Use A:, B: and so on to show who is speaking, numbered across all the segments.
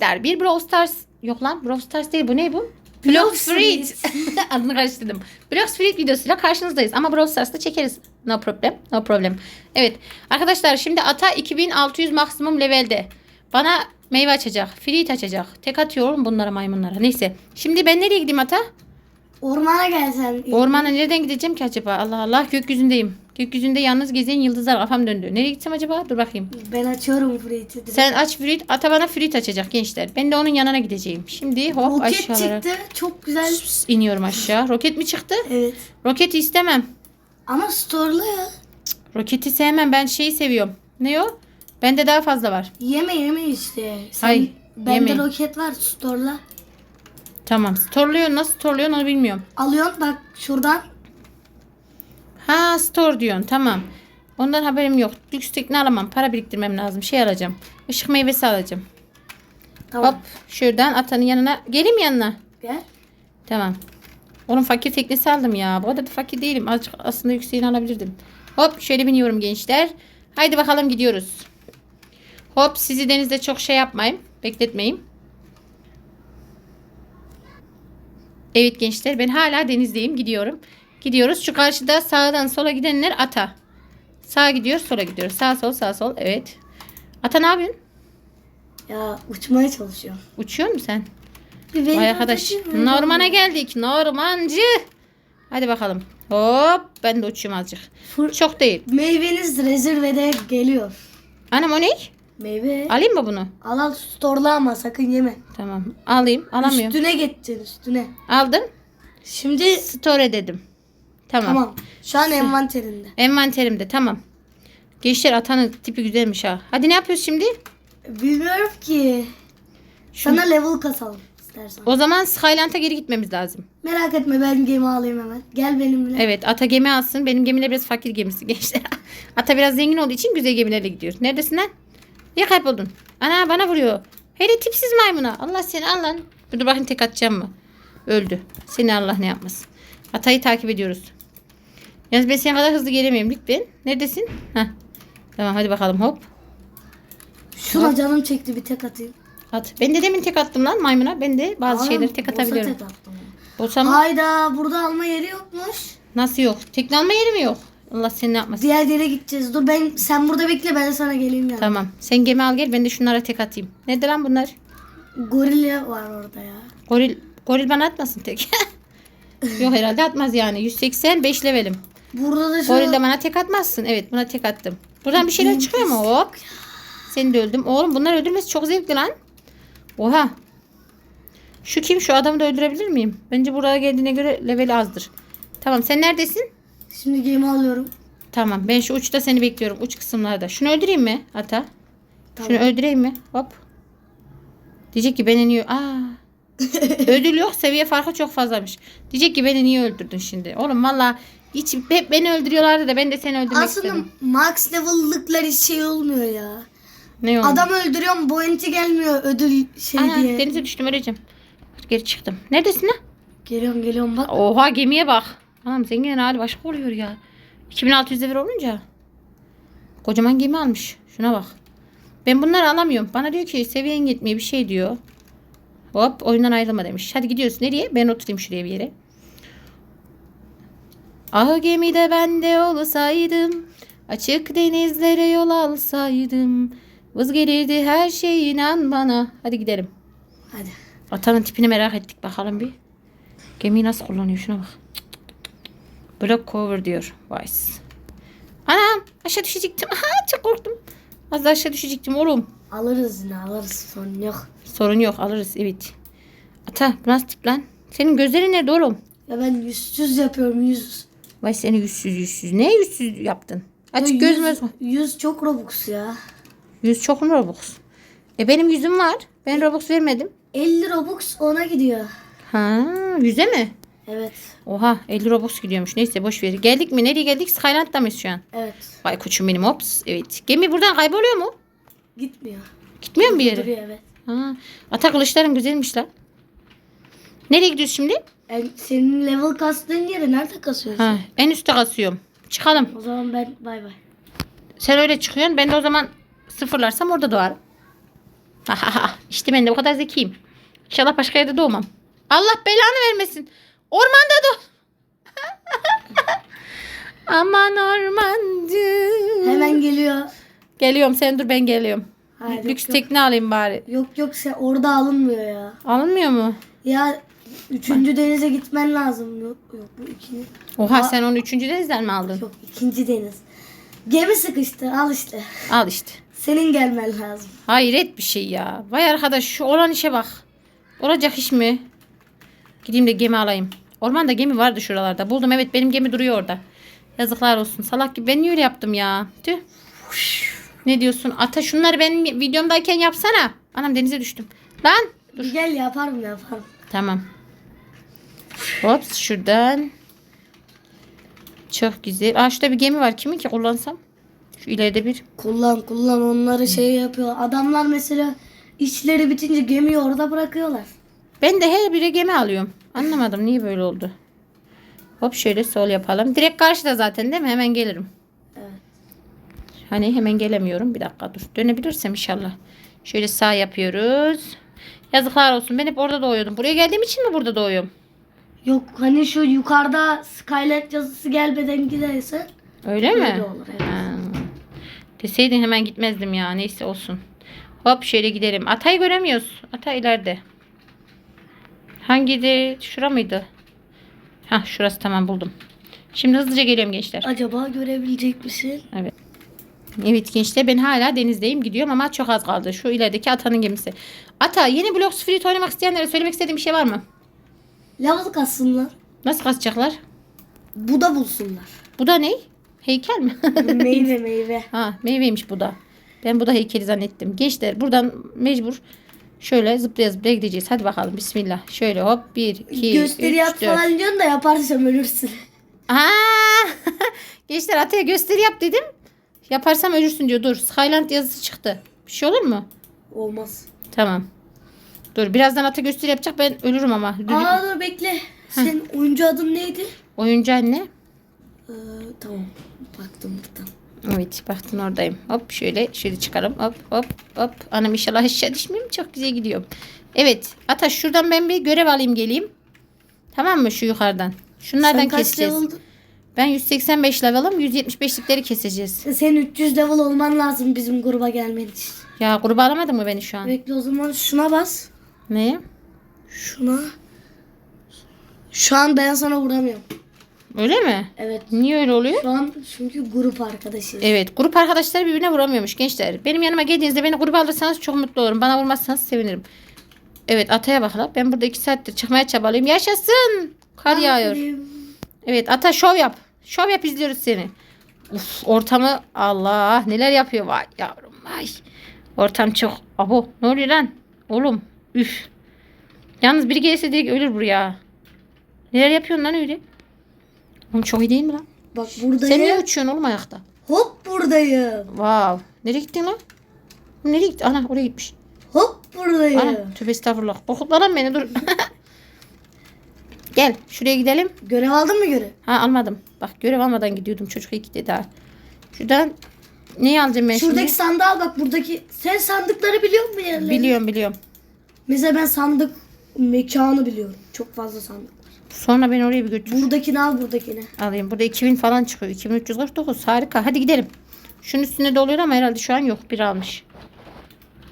A: gençler. Bir Brawl Stars yok lan Brawl Stars değil bu ne bu? Blox Fruit. Adını karıştırdım. Blox Fruit videosuyla karşınızdayız. Ama Brawl Stars'ta çekeriz. No problem. No problem. Evet. Arkadaşlar şimdi ata 2600 maksimum levelde. Bana meyve açacak. Fruit açacak. Tek atıyorum bunlara maymunlara. Neyse. Şimdi ben nereye gideyim ata?
B: Ormana gelsen.
A: Ormana nereden gideceğim ki acaba? Allah Allah gökyüzündeyim. Gökyüzünde yalnız gezen yıldızlar kafam döndü. Nereye gitsem acaba? Dur bakayım.
B: Ben açıyorum direkt.
A: Sen aç fruit. Ata bana fruit açacak gençler. Ben de onun yanına gideceğim. Şimdi hop
B: Roket
A: aşağılara.
B: çıktı. Çok güzel.
A: Sus, iniyorum aşağı. Roket mi çıktı?
B: Evet.
A: Roketi istemem.
B: Ama store'lu ya.
A: Roketi sevmem. Ben şeyi seviyorum. Ne o? Bende daha fazla var.
B: Yeme yeme işte. Sen,
A: Ay,
B: Bende
A: yeme.
B: roket var store'la.
A: Tamam. Storluyor. Nasıl storluyor onu bilmiyorum.
B: Alıyorsun bak şuradan.
A: Ha store diyorsun. Tamam. Ondan haberim yok. Lüks tekne alamam. Para biriktirmem lazım. Şey alacağım. Işık meyvesi alacağım.
B: Tamam.
A: Hop. Şuradan atanın yanına. Geleyim yanına.
B: Gel.
A: Tamam. Onun fakir teknesi aldım ya. Bu kadar da fakir değilim. Azıcık aslında yükseğini alabilirdim. Hop şöyle biniyorum gençler. Haydi bakalım gidiyoruz. Hop sizi denizde çok şey yapmayayım. Bekletmeyeyim. Evet gençler ben hala denizdeyim. Gidiyorum. Gidiyoruz. Şu karşıda sağdan sola gidenler ata. Sağa gidiyor sola gidiyor. Sağ sol sağ sol. Evet. Ata ne yapıyorsun?
B: Ya uçmaya çalışıyorum.
A: Uçuyor musun sen?
B: Bir benim
A: Vay arkadaş.
B: arkadaşım.
A: Normana geldik. Normancı. Hadi bakalım. Hop. Ben de uçuyorum azıcık.
B: Fır-
A: Çok değil.
B: Meyveniz rezervede geliyor.
A: Anam o ne?
B: Meyve.
A: Alayım mı bunu?
B: Al al store'la ama sakın yeme.
A: Tamam. Alayım. Alamıyorum.
B: Üstüne geçeceksin üstüne.
A: Aldım.
B: Şimdi
A: Store dedim. Tamam.
B: tamam. Şu an envanterinde.
A: Envanterimde. Tamam. Gençler atanın tipi güzelmiş ha. Hadi ne yapıyoruz şimdi?
B: Bilmiyorum ki. Sana level kasalım istersen.
A: O zaman Skyland'a geri gitmemiz lazım.
B: Merak etme ben gemi alayım hemen. Gel benimle.
A: Evet ata gemi alsın. Benim gemiler biraz fakir gemisi gençler. ata biraz zengin olduğu için güzel gemilerle gidiyor. Neredesin lan? Niye kayboldun? Ana bana vuruyor. Hele tipsiz maymuna. Allah seni al lan. Dur bakayım tek atacağım mı? Öldü. Seni Allah ne yapmasın. Atayı takip ediyoruz. Yalnız ben senin kadar hızlı gelemiyorum lütfen. Neredesin? Heh. Tamam hadi bakalım hop.
B: Şuna canım çekti bir tek atayım.
A: At. Ben de demin tek attım lan maymuna. Ben de bazı
B: Aa,
A: şeyleri tek
B: bossa
A: atabiliyorum.
B: tek attım.
A: Bosa mı?
B: Hayda burada alma yeri yokmuş.
A: Nasıl yok? Tekne alma yeri mi yok? Allah seni ne yapmasın.
B: Diğer yere gideceğiz. Dur ben sen burada bekle ben sana geleyim ya.
A: Tamam. Sen gemi al gel ben de şunlara tek atayım. Nedir lan bunlar?
B: Gorilla var orada ya.
A: Goril, goril bana atmasın tek. Yok herhalde atmaz yani. 185 levelim.
B: Burada da
A: Goril de bana tek atmazsın. Evet buna tek attım. Buradan bir şeyler çıkıyor mu? Hop. Seni de öldüm. Oğlum bunlar öldürmesi çok zevkli lan. Oha. Şu kim? Şu adamı da öldürebilir miyim? Bence buraya geldiğine göre leveli azdır. Tamam sen neredesin?
B: şimdi gemi alıyorum.
A: Tamam ben şu uçta seni bekliyorum. Uç kısımlarda. Şunu öldüreyim mi ata?
B: Tamam.
A: Şunu öldüreyim mi? Hop. Diyecek ki beni niye... Aa. Ödül yok. Seviye farkı çok fazlamış. Diyecek ki beni niye öldürdün şimdi? Oğlum valla hiç hep beni öldürüyorlardı da ben de seni öldürmek
B: Aslında
A: istedim.
B: max level'lıklar hiç şey olmuyor ya.
A: Ne oldu?
B: Adam öldürüyorum bounty gelmiyor ödül şey
A: Ana,
B: diye.
A: denize düştüm öleceğim. Geri çıktım. Neredesin lan?
B: Geliyorum geliyorum bak.
A: Oha gemiye bak. Anam zenginin hali başka oluyor ya. 2600 devir olunca. Kocaman gemi almış. Şuna bak. Ben bunları alamıyorum. Bana diyor ki seviyen yetmiyor bir şey diyor. Hop oyundan ayrılma demiş. Hadi gidiyoruz. Nereye? Ben oturayım şuraya bir yere. Ah gemide ben de olsaydım. Açık denizlere yol alsaydım. Vız gelirdi her şey inan bana. Hadi gidelim.
B: Hadi.
A: Atanın tipini merak ettik bakalım bir. Gemiyi nasıl kullanıyor şuna bak. Block cover diyor. Vice. Anam aşağı düşecektim. Aha çok korktum. Az da aşağı düşecektim oğlum.
B: Alırız yine alırız sorun yok.
A: Sorun yok alırız evet. Ata bu nasıl tip lan? Senin gözlerin nerede oğlum?
B: Ya ben yüzsüz yapıyorum yüz.
A: Vay seni yüzsüz yüzsüz. Ne yüzsüz yaptın? Açık göz mü?
B: yüz, yüz çok robux ya.
A: Yüz çok mu Robux? E benim yüzüm var. Ben Robux vermedim.
B: 50 robux ona gidiyor.
A: Ha yüze mi?
B: Evet.
A: Oha 50 Robux gidiyormuş. Neyse boş ver. Geldik mi? Nereye geldik? Skyland'da mıyız şu an?
B: Evet.
A: Vay koçum benim ops. Evet. Gemi buradan kayboluyor mu?
B: Gitmiyor.
A: Gitmiyor mu bir yere?
B: Duruyor evet.
A: Ha. Ata kılıçların güzelmiş lan. Nereye gidiyoruz şimdi?
B: Yani senin level kastığın yere nerede kasıyorsun?
A: Ha, en üstte kasıyorum. Çıkalım.
B: O zaman ben bay bay.
A: Sen öyle çıkıyorsun. Ben de o zaman sıfırlarsam orada doğarım. işte ben de o kadar zekiyim. İnşallah başka yerde doğmam. Allah belanı vermesin. Ormanda doğ. Aman ormancı.
B: Hemen geliyor.
A: Geliyorum sen dur ben geliyorum.
B: Hayır,
A: Lüks
B: yok, yok.
A: tekne alayım bari.
B: Yok yok sen orada alınmıyor ya.
A: Alınmıyor mu?
B: Ya üçüncü denize gitmen lazım. Yok yok bu ikinci.
A: Oha
B: Aa.
A: sen onu üçüncü denizden mi aldın?
B: Yok ikinci deniz. Gemi sıkıştı al işte.
A: Al işte.
B: Senin gelmen lazım.
A: Hayret bir şey ya. Vay arkadaş şu olan işe bak. Olacak iş mi? Gideyim de gemi alayım. Ormanda gemi vardı şuralarda. Buldum evet benim gemi duruyor orada. Yazıklar olsun. Salak gibi ben niye öyle yaptım ya? Tüh. Ne diyorsun? Ata şunları benim videomdayken yapsana. Anam denize düştüm. Lan.
B: Dur. Gel yaparım yaparım.
A: Tamam. Hops şuradan. Çok güzel. Aa şurada bir gemi var. Kimin ki kullansam? Şu ileride bir.
B: Kullan kullan onları şey yapıyor. Adamlar mesela işleri bitince gemiyi orada bırakıyorlar.
A: Ben de her biri gemi alıyorum. Anlamadım niye böyle oldu. Hop şöyle sol yapalım. Direkt karşıda zaten değil mi? Hemen gelirim.
B: Evet.
A: Hani hemen gelemiyorum. Bir dakika dur. Dönebilirsem inşallah. Şöyle sağ yapıyoruz. Yazıklar olsun. Ben hep orada doğuyordum. Buraya geldiğim için mi burada doğuyorum?
B: Yok hani şu yukarıda Skylight yazısı gelmeden gidersen
A: Öyle mi?
B: olur. Evet.
A: Ha. Deseydin hemen gitmezdim ya. Neyse olsun. Hop şöyle gidelim. Atayı göremiyoruz. Ata ileride. Hangiydi? Şura mıydı? Hah şurası tamam buldum. Şimdi hızlıca geliyorum gençler.
B: Acaba görebilecek misin?
A: Evet. Evet gençler ben hala denizdeyim gidiyorum ama çok az kaldı. Şu ilerideki Ata'nın gemisi. Ata yeni Blocks Free oynamak isteyenlere söylemek istediğim bir şey var mı?
B: Level kassınlar.
A: Nasıl kazacaklar?
B: Bu da bulsunlar.
A: Bu da ne? Heykel mi?
B: meyve meyve.
A: ha meyveymiş bu da. Ben bu da heykeli zannettim. Gençler buradan mecbur şöyle zıplaya zıplaya gideceğiz. Hadi bakalım bismillah. Şöyle hop 1, 2,
B: Gösteri
A: 3,
B: yap
A: 4.
B: falan diyorsun da yaparsam ölürsün.
A: Aa! Gençler Ata'ya gösteri yap dedim. Yaparsam ölürsün diyor. Dur Skyland yazısı çıktı. Bir şey olur mu?
B: Olmaz.
A: Tamam. Dur birazdan ata gösteri yapacak ben ölürüm ama.
B: Aa dur bekle. Senin oyuncu adın neydi?
A: Oyuncu anne.
B: Ee, tamam. Baktım buradan.
A: Evet baktın oradayım. Hop şöyle şöyle çıkarım. Hop hop hop. Anam inşallah aşağı düşmeyeyim. Çok güzel gidiyorum. Evet ata şuradan ben bir görev alayım geleyim. Tamam mı şu yukarıdan. Şunlardan
B: Sen kaç
A: keseceğiz.
B: level?
A: Ben 185 level'ım. 175'likleri keseceğiz.
B: Senin 300 level olman lazım bizim gruba gelmen için.
A: Ya grubu alamadın mı beni şu an?
B: Bekle o zaman şuna bas.
A: Ne?
B: Şuna. Şu an ben sana vuramıyorum.
A: Öyle mi?
B: Evet.
A: Niye öyle oluyor?
B: Şu an çünkü grup arkadaşıyız.
A: Evet grup arkadaşları birbirine vuramıyormuş gençler. Benim yanıma geldiğinizde beni gruba alırsanız çok mutlu olurum. Bana vurmazsanız sevinirim. Evet ataya bak la. Ben burada iki saattir çıkmaya çabalayayım. Yaşasın. Kar yağıyor.
B: Aferin.
A: Evet ata şov yap. Şov yap izliyoruz seni. Uf, ortamı Allah neler yapıyor vay yavrum vay. Ortam çok. Abo ne oluyor lan? Oğlum üf. Yalnız biri gelirse direkt ölür buraya. Neler yapıyorsun lan öyle? Oğlum çok iyi değil mi lan?
B: Bak
A: Sen niye
B: buradayım.
A: uçuyorsun oğlum ayakta?
B: Hop buradayım.
A: Wow. Nereye gittin lan? Nereye gitti? Ana oraya gitmiş.
B: Hop buradayım.
A: Ana tövbe estağfurullah. Korkutma lan beni dur. Gel şuraya gidelim.
B: Görev aldın mı görev?
A: Ha almadım. Bak görev almadan gidiyordum. Çocuk iyi gitti daha. Şuradan neyi alacağım ben
B: Şuradaki
A: şimdi?
B: sandığı al bak buradaki. Sen sandıkları biliyor musun yerlerini?
A: Biliyorum biliyorum.
B: Mesela ben sandık mekanı biliyorum. Çok fazla sandık var.
A: Sonra ben oraya bir götür.
B: Buradakini al buradakini.
A: Alayım. Burada 2000 falan çıkıyor. 2349 harika. Hadi gidelim. Şunun üstünde de oluyor ama herhalde şu an yok. Bir almış.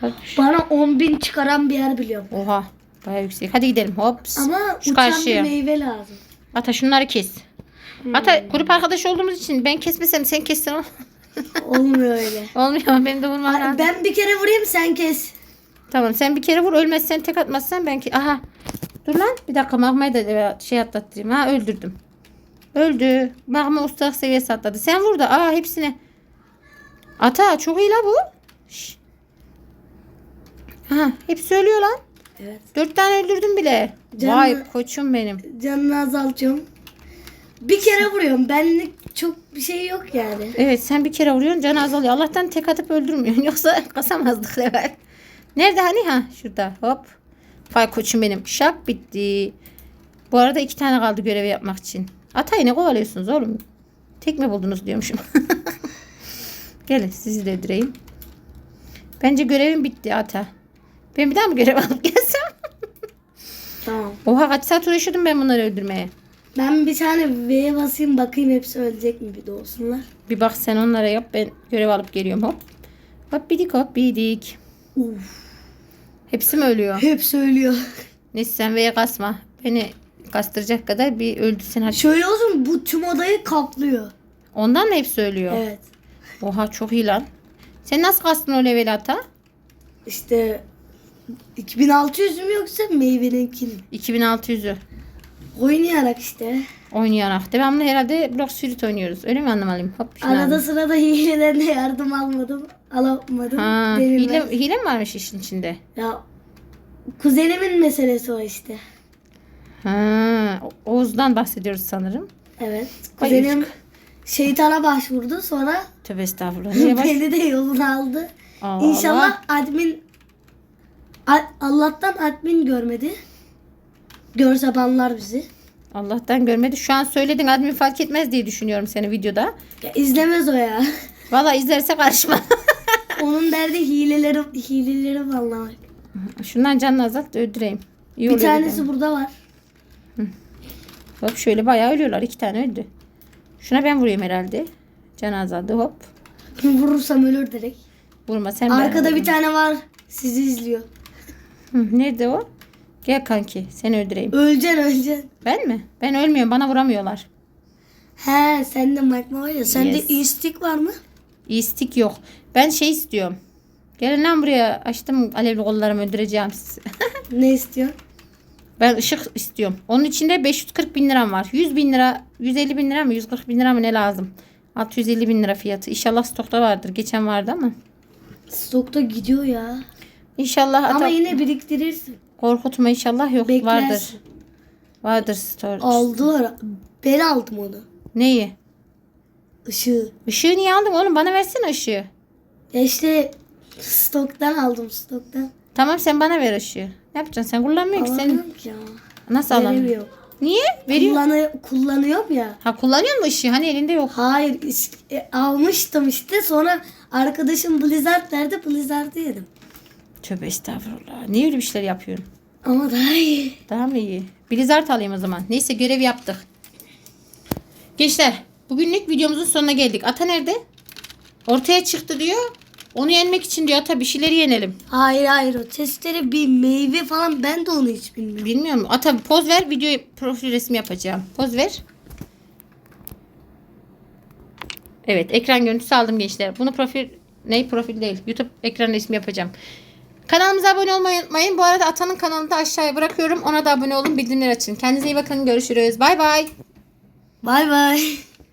A: Hadi.
B: Bana 10.000 çıkaran bir yer biliyorum.
A: Oha. Baya yüksek. Hadi gidelim. Hops.
B: Ama
A: Şu
B: uçan
A: karşıya.
B: bir meyve lazım.
A: Ata şunları kes. Ata grup arkadaş olduğumuz için ben kesmesem sen kessin.
B: Olmuyor öyle.
A: Olmuyor benim de vurmam lazım.
B: ben bir kere vurayım sen kes.
A: Tamam sen bir kere vur ölmezsen tek atmazsan ben ki... Aha. Dur lan bir dakika magmayı da e, şey atlattırayım. Ha öldürdüm. Öldü. Magma ustalık seviyesi atladı. Sen vur da. Aa hepsine. Ata çok iyi la bu. Şş. Aha hepsi ölüyor lan.
B: Evet.
A: Dört tane öldürdüm bile.
B: Canım-
A: Vay koçum benim.
B: Canını azaltıyorum. Bir kere vuruyorum. Benlik çok bir şey yok yani.
A: Evet sen bir kere vuruyorsun canı azalıyor. Allah'tan tek atıp öldürmüyorsun. Yoksa kasamazdık level. Nerede hani? Ha şurada. Hop. Vay koçum benim. Şak bitti. Bu arada iki tane kaldı görevi yapmak için. Atayı ne kovalıyorsunuz oğlum? Tek mi buldunuz diyormuşum. Gelin sizi de öldüreyim. Bence görevim bitti ata. Ben bir daha mı görev alıp gelsem?
B: Tamam.
A: Oha kaç saat uğraşıyordum ben bunları öldürmeye.
B: Ben bir tane V'ye basayım bakayım hepsi ölecek mi bir de olsunlar.
A: Bir bak sen onlara yap ben görev alıp geliyorum hop. Hop bidik hop bidik.
B: Uf.
A: Hepsi mi ölüyor?
B: Hepsi ölüyor.
A: Neyse sen V'ye kasma. Beni kastıracak kadar bir öldürsen hadi.
B: Şöyle olsun bu tüm odayı kaplıyor.
A: Ondan mı hepsi ölüyor?
B: Evet.
A: Oha çok iyi lan. Sen nasıl kastın o level ata?
B: İşte 2600 mü yoksa meyveninkini?
A: 2600'ü
B: Oynayarak işte.
A: Oynayarak. Devamlı herhalde Block Spirit oynuyoruz. Öyle mi anlamalıyım? Hop,
B: Arada
A: aldım.
B: sırada hileden de yardım almadım. Alamadım.
A: Ha, hile, hile mi varmış işin içinde?
B: Ya kuzenimin meselesi o işte.
A: Ha, Oğuz'dan bahsediyoruz sanırım.
B: Evet. Kuzenim
A: üf.
B: şeytana başvurdu sonra
A: Tövbe estağfurullah.
B: Beni de yoluna aldı.
A: Allah.
B: İnşallah admin A- Allah'tan admin görmedi. Görse banlar bizi.
A: Allah'tan görmedi. Şu an söyledin admin fark etmez diye düşünüyorum seni videoda.
B: Ya izlemez o ya.
A: Valla izlerse karışma.
B: Onun derdi hileleri hileleri banlamak.
A: Şundan canını azalt öldüreyim. İyi
B: Bir tanesi
A: dedim.
B: burada var.
A: Hop şöyle bayağı ölüyorlar. İki tane öldü. Şuna ben vurayım herhalde. Can azaldı hop.
B: Vurursam ölür direkt.
A: Vurma sen
B: Arkada bir tane var. Sizi izliyor.
A: Hı, nerede o? Gel kanki seni öldüreyim.
B: Öleceksin öleceksin.
A: Ben mi? Ben ölmüyorum bana vuramıyorlar.
B: He sende magma var ya. Sende
A: Yes.
B: istik var mı?
A: İyi stick yok. Ben şey istiyorum. Gelin lan buraya. Açtım alevli kollarımı öldüreceğim sizi.
B: Ne istiyorsun?
A: ben ışık istiyorum. Onun içinde 540 bin liram var. 100 bin lira, 150 bin lira mı 140 bin lira mı ne lazım? 650 bin lira fiyatı. İnşallah stokta vardır. Geçen vardı ama.
B: Stokta gidiyor ya.
A: İnşallah
B: Ama yine biriktirirsin.
A: Korkutma inşallah yok
B: Beklersin.
A: vardır. Vardır store.
B: Aldılar. Ben aldım onu.
A: Neyi?
B: Işığı.
A: Işığı niye aldın oğlum? Bana versene ışığı.
B: Ya işte stoktan aldım stoktan.
A: Tamam sen bana ver ışığı. Ne yapacaksın? Sen kullanmıyorsun ki sen.
B: Alamıyorum ki ya.
A: Nasıl alamıyorsun?
B: Veremiyor.
A: Niye? Veriyor.
B: Kullanı kullanıyorum ya.
A: Ha kullanıyor mu ışığı? Hani elinde yok.
B: Hayır is- e, almıştım işte sonra arkadaşım Blizzard verdi Blizzard'ı yedim.
A: Tövbe estağfurullah. Niye öyle bir şeyler yapıyorsun?
B: Ama daha iyi.
A: Daha mı iyi? Blizzard alayım o zaman. Neyse görev yaptık. Gençler bugünlük videomuzun sonuna geldik. Ata nerede? Ortaya çıktı diyor. Onu yenmek için diyor ata bir şeyleri yenelim.
B: Hayır hayır o testleri bir meyve falan ben de onu hiç bilmiyorum.
A: Bilmiyorum. Ata poz ver video profil resmi yapacağım. Poz ver. Evet ekran görüntüsü aldım gençler. Bunu profil ne profil değil. YouTube ekran resmi yapacağım. Kanalımıza abone olmayı unutmayın. Bu arada Atan'ın kanalını da aşağıya bırakıyorum. Ona da abone olun. Bildirimleri açın. Kendinize iyi bakın. Görüşürüz. Bay bay.
B: Bay bay.